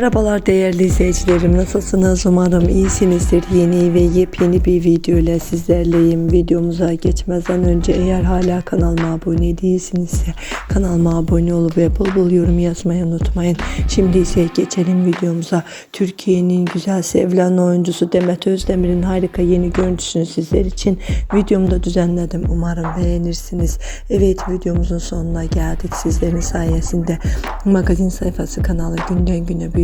Merhabalar değerli izleyicilerim. Nasılsınız? Umarım iyisinizdir. Yeni ve yepyeni bir video ile sizlerleyim. Videomuza geçmeden önce eğer hala kanalıma abone değilsinizse kanalıma abone olup ve bol bol yorum yazmayı unutmayın. Şimdi ise geçelim videomuza. Türkiye'nin güzel sevilen oyuncusu Demet Özdemir'in harika yeni görüntüsünü sizler için videomda düzenledim. Umarım beğenirsiniz. Evet videomuzun sonuna geldik sizlerin sayesinde. Magazin sayfası kanalı günden güne